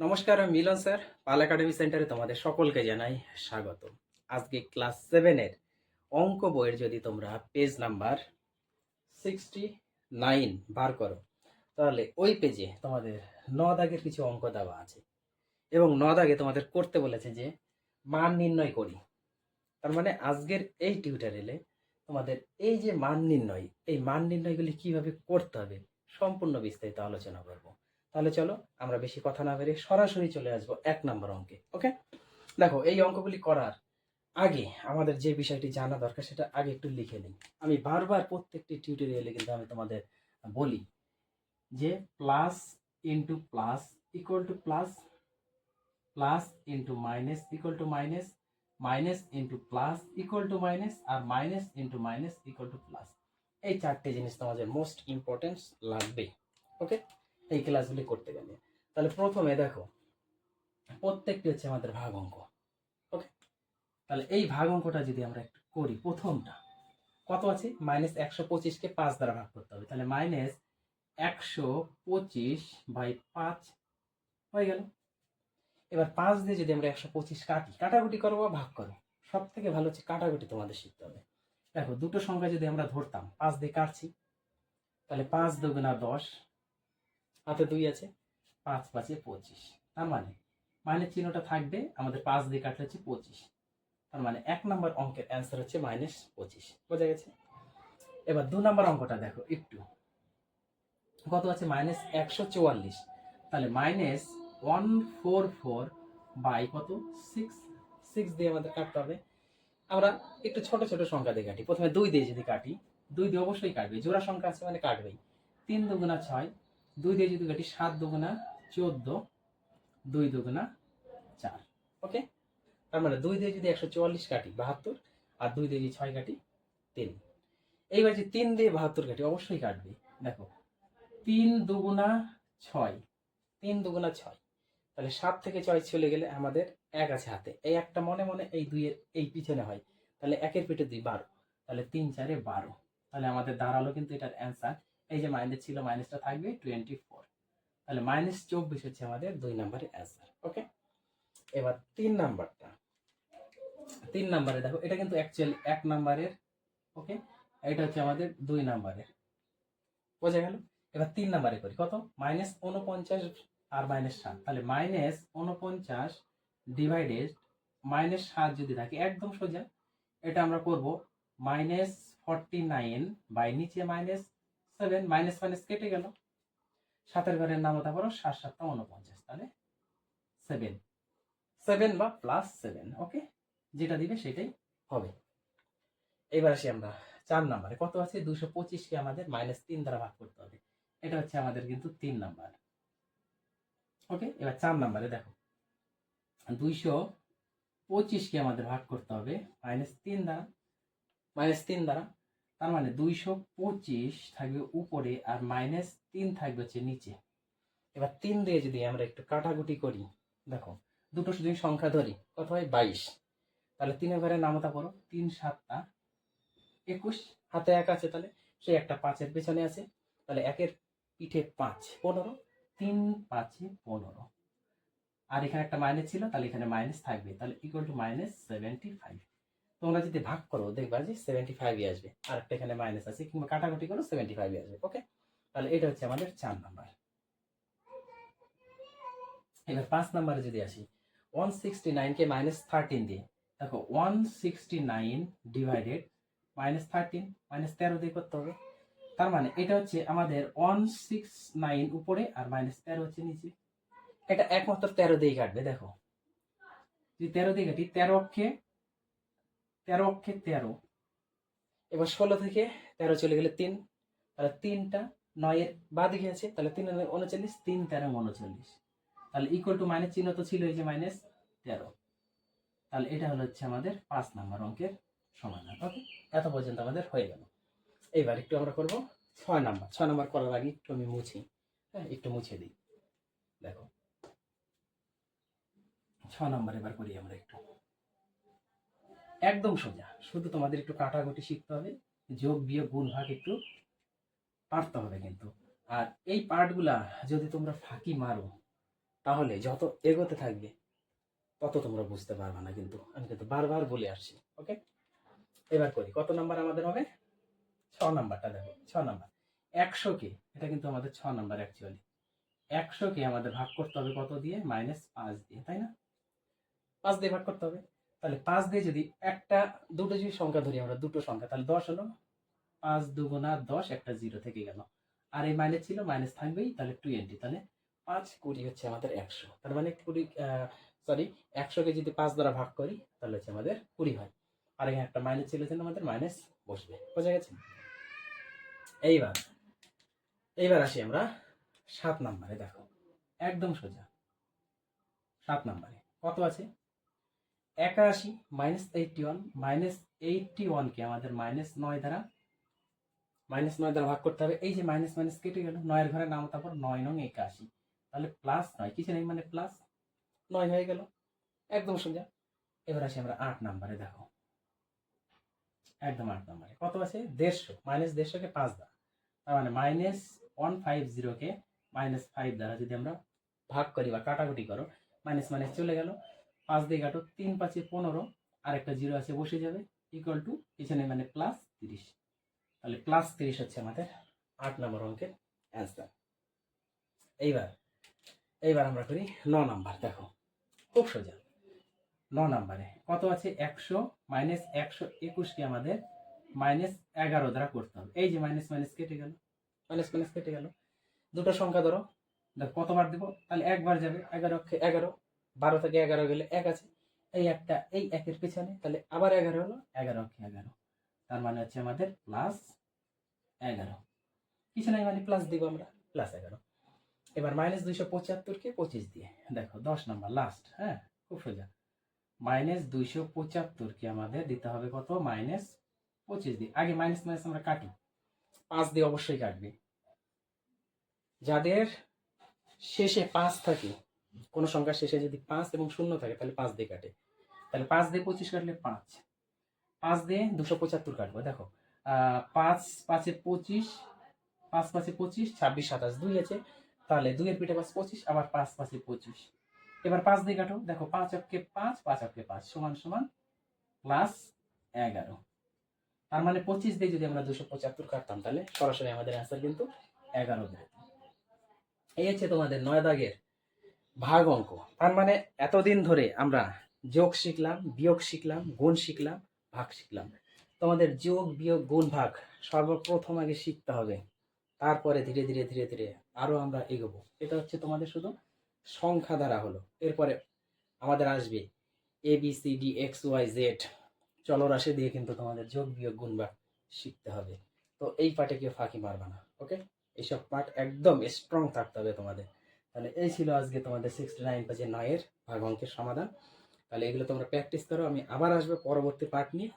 নমস্কার, আমি মিলন স্যার। পাল একাডেমি সেন্টারে তোমাদের সকলকে জানাই স্বাগত আজকে ক্লাস সেভেনের অঙ্ক বইয়ের যদি তোমরা পেজ নাম্বার সিক্সটি নাইন বার করো, তাহলে ওই পেজে তোমাদের ন দাগের কিছু অঙ্ক দেওয়া আছে। এবং ন দাগে তোমাদের করতে বলেছে যে মান নির্ণয় করি। তার মানে আজকের এই টিউটোরিয়ালে তোমাদের এই যে মান নির্ণয়, এই মান নির্ণয়গুলি কীভাবে করতে হবে সম্পূর্ণ বিস্তারিত আলোচনা করব। তাহলে চলো আমরা বেশি কথা না বেরিয়ে সরাসরি চলে আসব এক নম্বর অঙ্কে ওকে দেখো, এই অঙ্কগুলি করার আগে আমাদের যে বিষয়টি জানা দরকার সেটা আগে একটু লিখে নিই। আমি বারবার প্রত্যেকটি টিউটোরিয়ালে কিন্তু আমি তোমাদের বলি যে plus into plus equal to plus plus into minus equal to minus minus into plus equal to minus R minus into minus equal to plus এই চারটে জিনিস তোমাদের মোস্ট ইম্পর্টেন্স লাগবে ওকে এই ক্লাসগুলি করতে গেলে। তাহলে প্রথমে দেখো, প্রত্যেকটি হচ্ছে আমাদের ভাগ অঙ্ক ওকে তাহলে এই ভাগ অঙ্কটা যদি আমরা একটু করি, প্রথমটা কত আছে? মাইনাস একশো পঁচিশকে পাঁচ দ্বারা ভাগ করতে হবে। তাহলে মাইনাস একশো পঁচিশ বাই পাঁচ হয়ে গেল। এবার পাঁচ দিয়ে যদি আমরা একশো পঁচিশ কাটি, কাটাকুটি করো বা ভাগ করো। সব থেকে ভালো হচ্ছে কাটাকুটি তোমাদের শিখতে হবে। দেখো, দুটো সংখ্যা যদি আমরা ধরতাম, পাঁচ দিয়ে কাটছি, তাহলে পাঁচ দুগুণা দশ হাতে দুই আছে, পাঁচ পাঁচে পঁচিশ। তার মানে মাইনাস চিহ্নটা থাকবে আমাদের পাঁচ দিয়ে কাটলে হচ্ছে পঁচিশ। তার মানে এক নম্বর অঙ্কের অ্যান্সার হচ্ছে মাইনাস পঁচিশ। বোঝা গেছে? এবার দু নম্বর অঙ্কটা দেখো একটু। কত আছে? মাইনাস একশো চুয়াল্লিশ। তাহলে minus one four four by কত? সিক্স। সিক্স দিয়ে আমাদের কাটতে হবে। আমরা একটু ছোট ছোট সংখ্যা দিয়ে কাটি। প্রথমে দুই দিয়ে যদি কাটি, দুই দিয়ে অবশ্যই কাটবে। জোড়া সংখ্যা আছে মানে কাটবেই। তিন দুগুণা ছয় দুই দিয়ে যদি কাটি সাত দুগুণা চোদ্দ, দুই দুগুণা চার ওকে তার মানে দুই দিয়ে যদি একশো চুয়াল্লিশ কাটি বাহাত্তর, আর দুই দিয়ে যদি ছয় কাটি তিন। এইবার যে তিন দিয়ে বাহাত্তর কাটি অবশ্যই কাটবে। দেখো, তিন দুগুণা ছয়, তিন দুগুণা ছয়। তাহলে সাত থেকে ছয় চলে গেলে আমাদের এক আছে হাতে। এই একটা মনে মনে এই দুইয়ের এই পিছনে হয়। তাহলে একের পেটে দুই বারো, তাহলে তিন চারে বারো। তাহলে আমাদের দাঁড়াল কিন্তু এটার অ্যান্সার এই যে মাইনাস ছিল মাইনাসটা থাকবে টোয়েন্টি ফোর তাহলে মাইনাস চব্বিশ হচ্ছে আমাদের দুই নাম্বারের অ্যান্সার ওকে এবার তিন নাম্বারটা তিন নাম্বারে দেখো, এটা কিন্তু অ্যাকচুয়ালি এক নাম্বারের ওকে এটা হচ্ছে আমাদের দুই নাম্বারের বোঝা গেল? এবার তিন নাম্বারে করি, কত? মাইনাস উনপঞ্চাশ আর মাইনাস সাত তাহলে মাইনাস উনপঞ্চাশ ডিভাইডেড মাইনাস সাত যদি থাকে, একদম সোজা, এটা আমরা করব মাইনাস ফর্টি নাইন বাই নিচে মাইনাস সেভেন মাইনাস মাইনাস কেটে গেল। সাতের ঘরের নাম হতে পারো সাত সাতটা উনপঞ্চাশ, তাহলে সেভেন সেভেন বা প্লাস সেভেন ওকে যেটা দিবে সেটাই হবে। এবার আসি আমরা চার নাম্বারে কত আছে? দুশো পঁচিশকে আমাদের মাইনাস তিন দ্বারা ভাগ করতে হবে। এটা হচ্ছে আমাদের কিন্তু তিন নাম্বার ওকে এবার চার নাম্বারে দেখো। দুইশো পঁচিশকে আমাদের ভাগ করতে হবে। মাইনাস তিন দ্বারা। মাইনাস তিন দ্বারা তার মানে দুইশো পঁচিশ থাকবে উপরে আর মাইনাস তিন থাকবে হচ্ছে নিচে। এবার তিন দিয়ে যদি আমরা একটু কাটাকুটি করি, দেখো, দুটো যদি সংখ্যা ধরি, কত হয়? বাইশ। তাহলে তিনের ঘরে নামতা করো, তিন সাতটা, একুশ, হাতে এক আছে তাহলে সেই একটা পাঁচের পেছনে আছে, তাহলে একের পিঠে পাঁচ, পনেরো, তিন পাঁচে পনেরো। আর এখানে একটা মাইনাস ছিল, তাহলে এখানে মাইনাস থাকবে, তাহলে equal to minus seventy five তোমরা যদি ভাগ করো, দেখবা যে সেভেন্টি ফাইভই আসবে। আর একটা এখানে মাইনাস আছে, কিংবা কাটাকুটি করো সেভেন্টি ফাইভই আসবে ওকে তাহলে এটা হচ্ছে আমাদের চার নাম্বার এবার পাঁচ নাম্বারে যদি আসি ওয়ান সিক্সটি নাইনকে মাইনাস থার্টিন দিয়ে, দেখো one sixty nine divided minus thirteen minus তেরো দিয়ে করতে হবে। তার মানে এটা হচ্ছে আমাদের ওয়ান সিক্স নাইন উপরে আর মাইনাস তেরো হচ্ছে নিচে। এটা একমাত্র তেরো দিয়ে কাটবে, দেখো। যদি তেরো দিয়ে কাটি, তেরো অক্ষে তেরো অক্ষে তেরো। এবার ষোলো থেকে তেরো চলে গেলে তিন। তাহলে তিনটা নয়ের বা দিকে আছে, তাহলে তিন উনচল্লিশ, তিন তেরো উনচল্লিশ। তাহলে ইকুয়াল টু মাইনাস চিহ্ন তো ছিল এই যে মাইনাস তেরো। তাহলে এটা হলো হচ্ছে আমাদের পাঁচ নাম্বার অঙ্কের সমাধান। ওকে, এত পর্যন্ত আমাদের হয়ে গেল। এইবার একটু আমরা করব ছয় নাম্বার। ছয় নাম্বার করার আগে একটু আমি মুছি। হ্যাঁ একটু মুছে দিই। দেখো। ছ নাম্বার এবার করি আমরা একটু। একদম সোজা। শুধু তোমাদের একটু কাটাকুটি শিখতে হবে, যোগ, বিয়োগ, গুণ, ভাগ একটু পারতে হবে কিন্তু। আর এই পার্টগুলা যদি তোমরা ফাঁকি মারো, তাহলে যত এগোতে থাকবে, তত তোমরা বুঝতে পারবে না কিন্তু। আমি কিন্তু বারবার বলে আসছি ওকে এবার করি, কত নাম্বার আমাদের হবে? ছ নাম্বারটা দেখো, ছ নাম্বার। একশোকে এটা কিন্তু আমাদের ছ নাম্বার অ্যাকচুয়ালি একশোকে আমাদের ভাগ করতে হবে কত দিয়ে? মাইনাস পাঁচ দিয়ে, তাই না? পাঁচ দিয়ে ভাগ করতে হবে। তাহলে পাঁচ দিয়ে যদি একটা, দুটো যদি সংখ্যা ধরি আমরা, দুটো সংখ্যা, তাহলে দশ হলো পাঁচ দুগুণা দশ, একটা জিরো থেকে গেল। আর এই মাইনাস ছিল মাইনাস থাকবেই, তাহলে টোয়েন্টি তাহলে পাঁচ কুড়ি হচ্ছে আমাদের একশো। তার মানে কুড়ি সরি একশোকে যদি পাঁচ দ্বারা ভাগ করি, তাহলে হচ্ছে আমাদের কুড়ি হয়। আর এখানে একটা মাইনাস ছিল যেন আমাদের মাইনাস বসবে। বোঝা গেছে? এইবার এইবার আসি আমরা সাত নাম্বারে, দেখো। একদম সোজা। সাত নাম্বারে। কত আছে? একাশি minus eighty one minus eighty ওয়ানকে আমাদের মাইনাস নয় দ্বারা মাইনাস নয় দ্বারা ভাগ করতে হবে। এই যে মাইনাস মাইনাস কেটে গেল, নয়ের ঘরে নাম, তারপর নয় নং একাশি। তাহলে প্লাস নয়, কিছু নেই মানে প্লাস নয় হয়ে গেল। একদম সোজা। এবার আসি আমরা আট নাম্বারে, দেখো। একদম আট নাম্বারে। কত আছে? দেড়শো মাইনাস দেড়শোকে পাঁচ দ্বারা। তার মানে মাইনাস ওয়ান ফাইভ জিরোকে মাইনাস ফাইভ দ্বারা যদি আমরা ভাগ করি বা কাটাকুটি করো মাইনাস মাইনাস চলে গেল। পাঁচ দিয়ে কাটো, তিন পাঁচে পনেরো আর একটা জিরো আছে, বসে যাবে ইকুয়াল টু পিছনে মানে প্লাস তিরিশ। তাহলে প্লাস তিরিশ হচ্ছে আমাদের আট নম্বর অঙ্কের অ্যান্সার এইবার এইবার আমরা করি ন নাম্বার, দেখো, খুব সোজা। ন নাম্বারে, কত আছে? একশো মাইনাস একশো একুশকে আমাদের মাইনাস এগারো দ্বারা করতে হবে। এই যে মাইনাস মাইনাস কেটে গেল মাইনাস মাইনাস কেটে গেল। দুটো সংখ্যা ধরো, দেখো, কতবার দেবো? তাহলে একবার যাবে, এগারো এগারো বারো থেকে এগারো গেলে এক আছে। এই একটা, এই একের পিছনে, তাহলে আবার এগারো হলো, এগারো অক্ষে এগারো। তার মানে হচ্ছে আমাদের প্লাস এগারো। কিছু নাই মানে প্লাস দিব আমরা প্লাস এগারো। এবার মাইনাস দুইশো পঁচাত্তরকে পঁচিশ দিয়ে, দেখো দশ নম্বর লাস্ট হ্যাঁ খুব সোজা। মাইনাস দুইশো পঁচাত্তরকে আমাদের দিতে হবে কত? মাইনাস পঁচিশ দিয়ে। আগে মাইনাস মাইনাস আমরা কাটি। পাঁচ দিয়ে অবশ্যই কাটবে। যাদের শেষে পাঁচ থাকে কোনো সংখ্যার শেষে যদি পাঁচ এবং শূন্য থাকে, তাহলে পাঁচ দিয়ে কাটে। তাহলে পাঁচ দিয়ে পঁচিশ কাটলে পাঁচ। পাঁচ দিয়ে দুশো পঁচাত্তর কাটবো। দেখো পাঁচ পাঁচে পঁচিশ, পাঁচ পাঁচে পঁচিশ, ছাব্বিশ, সাতাশ দুই আছে। তাহলে দুইয়ের পিঠে পাঁচ পঁচিশ, আবার পাঁচ পাঁচে পঁচিশ। এবার পাঁচ দিয়ে কাটো। দেখো, পাঁচ অক্ষে পাঁচ পাঁচ অক্ষে পাঁচ, সমান সমান প্লাস এগারো। তার মানে পঁচিশ দিয়ে যদি আমরা দুশো পঁচাত্তর কাটতাম, তাহলে সরাসরি আমাদের অ্যান্সার কিন্তু এগারো বেরোতো। এই হচ্ছে তোমাদের নয় দাগের ভাগ অঙ্ক। তার মানে এতদিন ধরে আমরা যোগ শিখলাম, বিয়োগ শিখলাম, গুণ শিখলাম, ভাগ শিখলাম। তোমাদের যোগ, বিয়োগ, গুণ, ভাগ সর্বপ্রথম আগে শিখতে হবে। তারপরে ধীরে ধীরে ধীরে ধীরে আরও আমরা এগোবো। এটা হচ্ছে তোমাদের শুধু সংখ্যা দ্বারা হলো। এরপরে আমাদের আসবে A B C D X Y Z চলরাশি দিয়ে কিন্তু তোমাদের যোগ, বিয়োগ, গুণ, ভাগ শিখতে হবে। তো এই পার্টে কেউ ফাঁকি মারবা না ওকে এইসব পার্ট একদম স্ট্রং থাকতে হবে তোমাদের। তাহলে এই ছিল আজকে তোমাদের সিক্সটি নাইন পেজের নয়ের ভাগ অঙ্কের সমাধান। তাহলে এগুলো তোমরা প্র্যাকটিস করো, আমি আবার আসব পরবর্তী পার্ট নিয়ে।